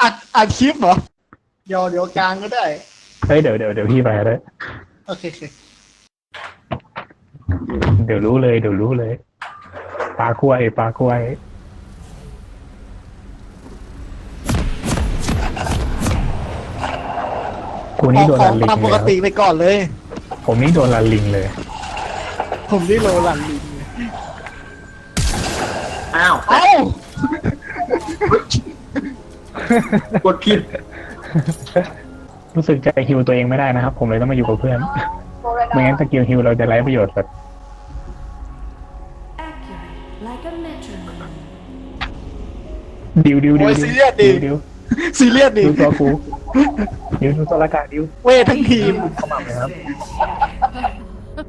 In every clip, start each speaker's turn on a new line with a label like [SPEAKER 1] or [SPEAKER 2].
[SPEAKER 1] อัดอัดคลิปเหรอ เดี๋ยวเดี๋ยวกลางก็ได้
[SPEAKER 2] เฮ้ยเดี๋ยวเดี๋ยวเดี๋ยวพี่ไปเลย
[SPEAKER 1] โอเคโอเค
[SPEAKER 2] เดี๋ยวรู้เลยเดี๋ยวรู้เลยปลากล้วยปลากล้วยกู
[SPEAKER 1] อ
[SPEAKER 2] นี่
[SPEAKER 1] อก
[SPEAKER 2] โดน
[SPEAKER 1] ขอ
[SPEAKER 2] ลั
[SPEAKER 1] ง
[SPEAKER 2] นลิง
[SPEAKER 1] ตามป
[SPEAKER 2] เลย
[SPEAKER 1] กติไปก่อนเลย
[SPEAKER 2] ผมนี่โดนลันลิงเลย
[SPEAKER 1] ผมนี่โลลันลิงเลย
[SPEAKER 3] อ้าว
[SPEAKER 1] เอ้า ก
[SPEAKER 3] ดผิด
[SPEAKER 2] รู้สึกจะฮิวตัวเองไม่ได้นะครับ ผมเลยต้องมาอยู่กับเพื่อน ไม่งั้นสกิลฮิวเราจะไร้ประโยชน์แบบ
[SPEAKER 4] Accurate, like a metronome.
[SPEAKER 2] ดิวดิวดิว
[SPEAKER 1] โอ้ยซีเรียสดิ
[SPEAKER 2] ดิว
[SPEAKER 1] ซีเรียสดิ
[SPEAKER 2] ดิวตัวกูดิวดูตัวละกาดิว
[SPEAKER 1] เวททั้งทีม
[SPEAKER 2] เข้ามาเลยครับ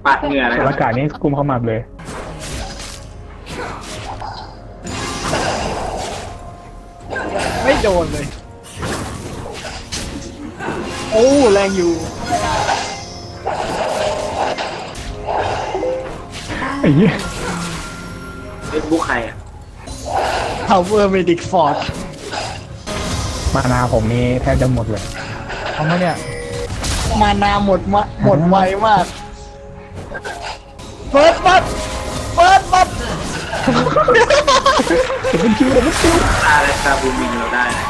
[SPEAKER 3] ปาดเหงื่อนะ
[SPEAKER 2] ตัว
[SPEAKER 3] ครั
[SPEAKER 2] ละ
[SPEAKER 3] บ
[SPEAKER 2] กานี่กุมเข้ามาเลย
[SPEAKER 1] ไม่โดนเลย โอ้แรงอยู่
[SPEAKER 2] ไอ้เหี้ย
[SPEAKER 3] เฟซบุ๊กใครอะ
[SPEAKER 1] Power Medic Ford
[SPEAKER 2] มานาผมนี่แทบจะหมดเลย
[SPEAKER 1] ทำไมเนี่ย มานาหมดมาหมดไวมาก เฟิร์สบัตเฟิร์สบัต
[SPEAKER 2] เป็นคิวเป็นคิว
[SPEAKER 3] ตาและตาบูมิงเราได้นะ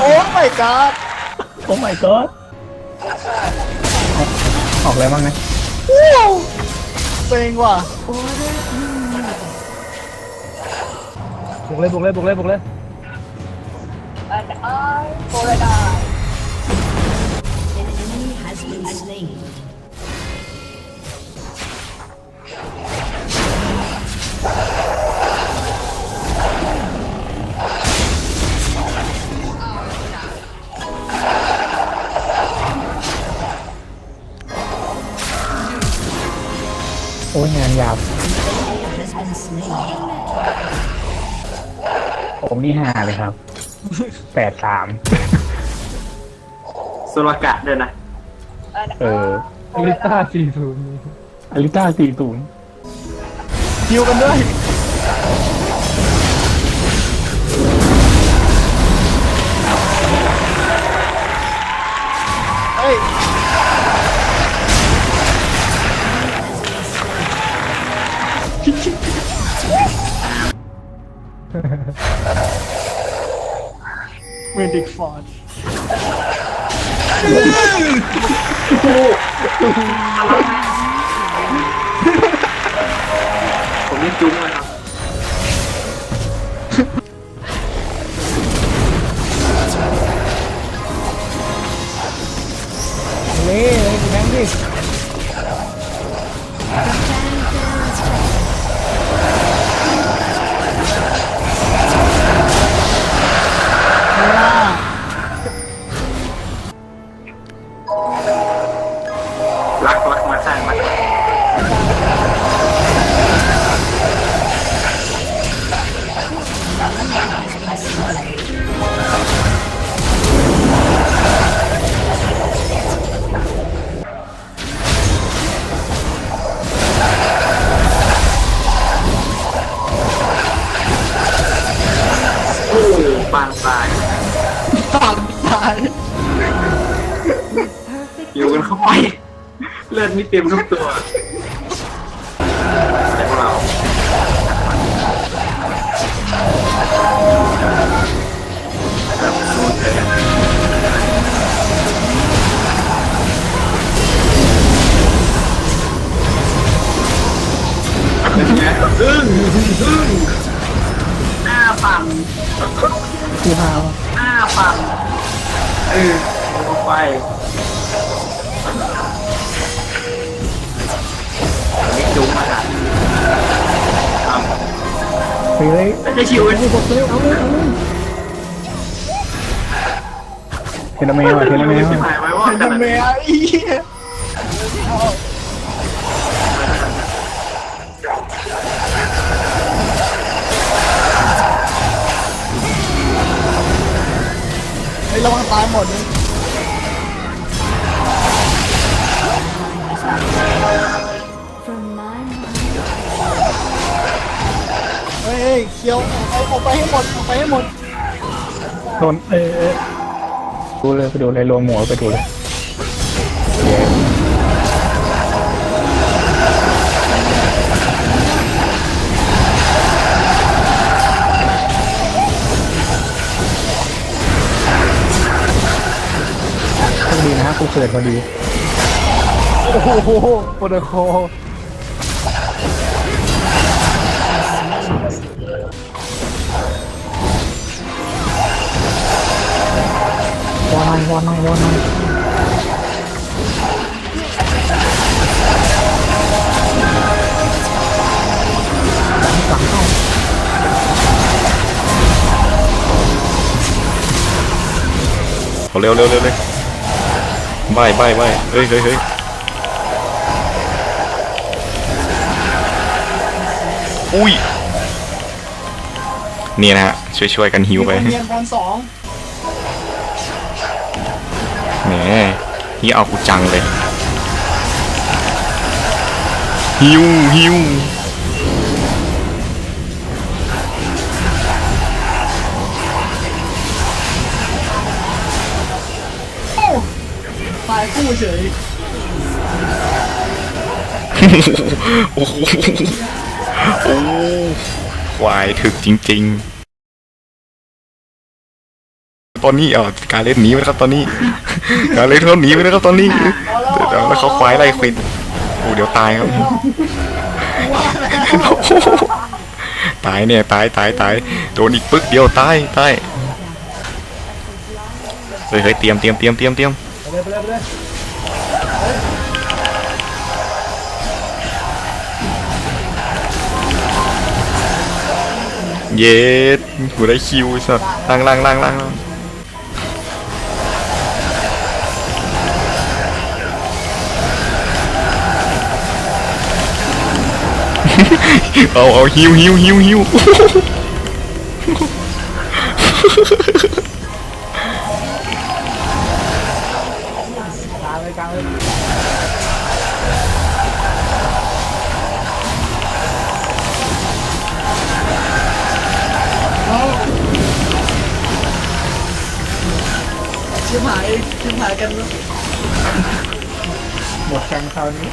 [SPEAKER 1] โอ้ my god
[SPEAKER 2] โอ้ my god ออกอะไรบ้างนะ
[SPEAKER 1] ว้าวเซ็งว่ะ
[SPEAKER 5] บุกเลยบุกเลยบุกเลยบุกเลย
[SPEAKER 4] An eye for an eye.
[SPEAKER 2] ผมนี่ห้าเลยครับ แปดสาม
[SPEAKER 3] โซลากะด้วยนะ
[SPEAKER 2] เออ
[SPEAKER 5] อลิต้าสี่ศูนย์
[SPEAKER 2] อลิต้าสี่ศูนย์
[SPEAKER 1] ฮิวกันด้วย เมดิกฟอร์ด
[SPEAKER 3] ผมนี่จุ้งเลยครับ
[SPEAKER 1] ฝั่งซ้าย
[SPEAKER 3] อยู่กันเข้าไป เลือดไม่เต็มทุกตัวแต่พวกเราแบบสู้เถอะเป็นไงอึ้งอึ้งหน้าฝั่ง
[SPEAKER 2] คือห้า
[SPEAKER 3] ห้าฝั่งเออลงไปนี่จุ้งมาครับครับ
[SPEAKER 2] เฮ้ย
[SPEAKER 3] ไม่ใช่ชิวกันที่ผมเลยเอาเลยเอาเลย
[SPEAKER 2] เทเลเมลอะเทเลเม
[SPEAKER 3] ยไว้ว่า
[SPEAKER 1] ทำไมอะอีเหี้ย ฮ้ระวังตายหมดเลยเฮ้ยเคียวเอาออกไปให้หมดออกไปให้หมด
[SPEAKER 2] โดนเอ๊ะดูเลยไปดูเลยรวมหมูไปดูเลย กูเกิดพอดี
[SPEAKER 5] โอ้โหโปรโตคอล
[SPEAKER 2] วอนหน่อยวอนหน่อยวอนหน่อย
[SPEAKER 6] เอาเร็วเร็วเร็วเลย ใบใบใบเฮ้ยเฮ้ยเฮ้ยอุ้ยเนี่ยนะฮะ ช่วยช่วยกันฮิวไป
[SPEAKER 1] มีคนเรียนบอลสอง
[SPEAKER 6] แหมนี่เอากูจังเลยฮิวฮิว
[SPEAKER 1] เฉย
[SPEAKER 6] โอ้โหโอ้ควายถึกจริง ๆ ตอนนี้อะการเล่นหนีไปแล้วครับตอนนี้ การเล่นเขาหนีไปแล้วครับตอนนี้เดี๋ยวแล้วเขาควายไล่ควิดโอ้เดี๋ยวตายครับตายเนี่ยตายตายตายโดนอีกปึ๊กเดียวตายตายเฮ้ยเฮ้ยเตรียมเตรียมเตรียมเตรียมเตรียม
[SPEAKER 5] เย็
[SPEAKER 6] ดกูได้คิวสัตว์ล่างล่างล่างล่างล่างเอาเอาฮิวฮิวฮิวฮิว
[SPEAKER 5] กลางเลยกลางเลย
[SPEAKER 1] ชิบหายชิบหายกัน
[SPEAKER 2] หมดกันคราวนี้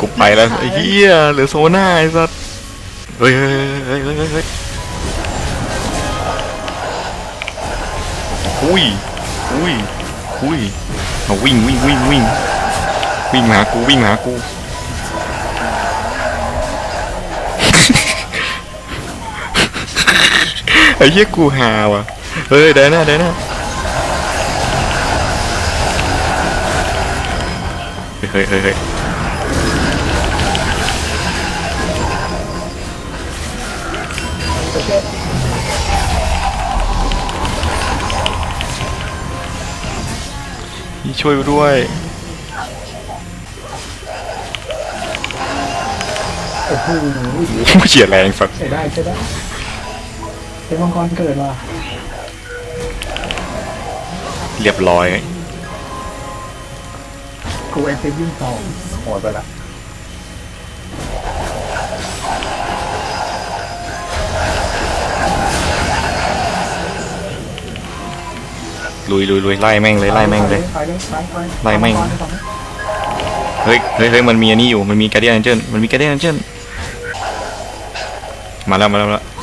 [SPEAKER 6] กูไปแล้วไอ้เหี้ยเหลือโซน่าไอ้สัตว์เฮ้ยเฮ้ยเฮ้ยเฮ้ยเฮ้ยเฮ้ยอุ้ยอุ้ยอุ้ยเอาวิ่งวิ่งวิ่งวิ่งวิ่งมาหากูวิ่งมาหากู ไอ้เหี้ยกูหาว่ะ เฮ้ยเดินหน้าเดินหน้าเฮ้ยเฮ้ยเฮ้ยเฮ้ยนี่ช่วยกูด้วย
[SPEAKER 2] โอ้โห
[SPEAKER 6] เฉียดแรงสัตว์
[SPEAKER 2] ใช้ได้ใช้ได้ เป็นมังกรเกิดว่ะ
[SPEAKER 6] เรียบร้อย
[SPEAKER 2] กูเอ็นติวิ่งต่อโหดไปละ
[SPEAKER 6] ลุยลุยลุยไล่แม่งเลยไล่แม่งเลย
[SPEAKER 2] ไปเลยไปไป
[SPEAKER 6] ไล่แม่งเฮ้ยเฮ้ยเฮ้ยมันมีอันนี้อยู่ มันมีการเดียนแองเจิลมันมีการเดียนแองเจิลมาแล้วมาแล้วมาแล้ว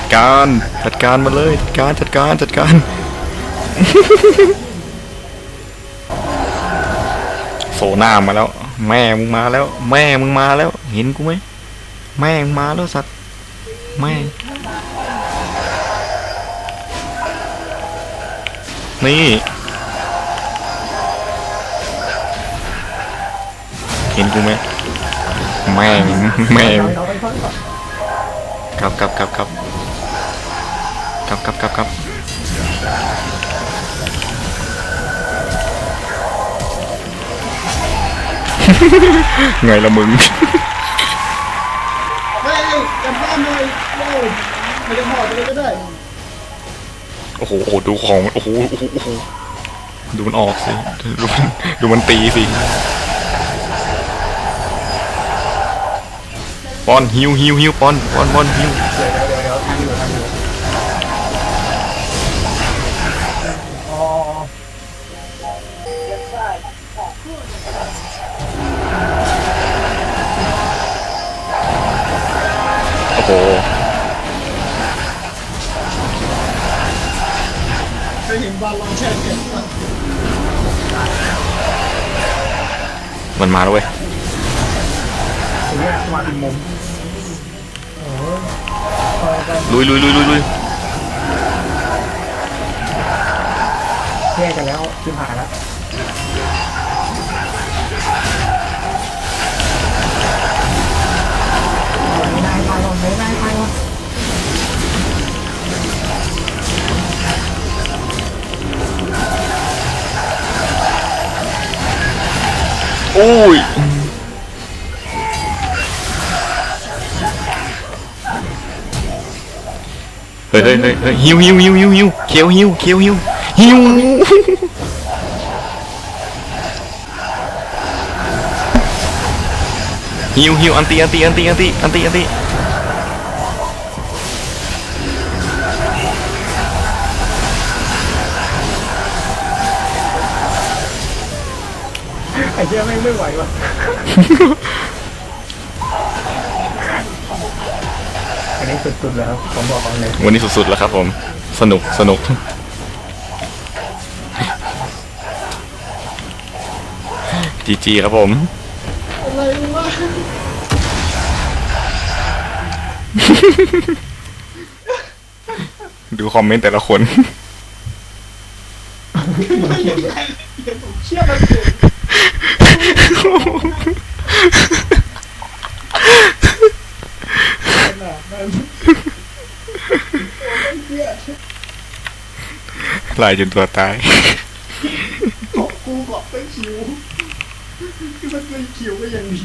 [SPEAKER 6] จัดการจัดการมาเลยจัดการจัดการจัดการโซน่ามาแล้ว แม่มึงมาแล้ว แม่มึงมาแล้ว เห็นกูไหมแม่มึงมาแล้วสัตว์แม่งนี่ เห็นกูไหมแม่งแม่งกลับกลับกลับกลับ กลับกลับกลับกลับไงละมึง
[SPEAKER 1] เฮ้ยกลบ้านเลยโอ้ยมันจะหอดเลยก็ได้
[SPEAKER 6] โอ้โหดูของโอ้โหโอ้โหดูมันออกสิดูมันดูมันตีสิปอนฮิวฮิวฮิวปอนปอนปอนฮิว ห
[SPEAKER 1] เคยเห็นบอลลองแช่แข็งปะ
[SPEAKER 6] มันมาแล้วเว้ย
[SPEAKER 2] ตรงเนี้ยมาอีกมุม
[SPEAKER 6] ลุยลุยลุยลุยลุย
[SPEAKER 2] แยกกันแล้วขึ้นผ่านแล้ว
[SPEAKER 6] อ้ยเฮ้ยเฮ้ยเฮ้ยเฮ้ยฮิวฮิวฮิวฮิวฮิวเคียวฮิวเคียวฮิวฮิวฮิวฮิวอันตีอันตีอันตีอันตีอันตีอันตี
[SPEAKER 2] เชี่ยแม่งไม่ไหวว่ะอันนี้สุดๆแล้วครับผมบอกเลย
[SPEAKER 6] วันนี้สุดๆแล้วครับผม สนุกสนุก จีจีครับผม
[SPEAKER 1] อะไรวะ
[SPEAKER 6] ดูคอมเมนต์แต่ละคน
[SPEAKER 1] เชี่ยมันเก่งขนาดนั้น
[SPEAKER 6] ลายจนตัวตาย
[SPEAKER 1] บอกกูบอกไปคิวมันเป็นคิวก็ยังดี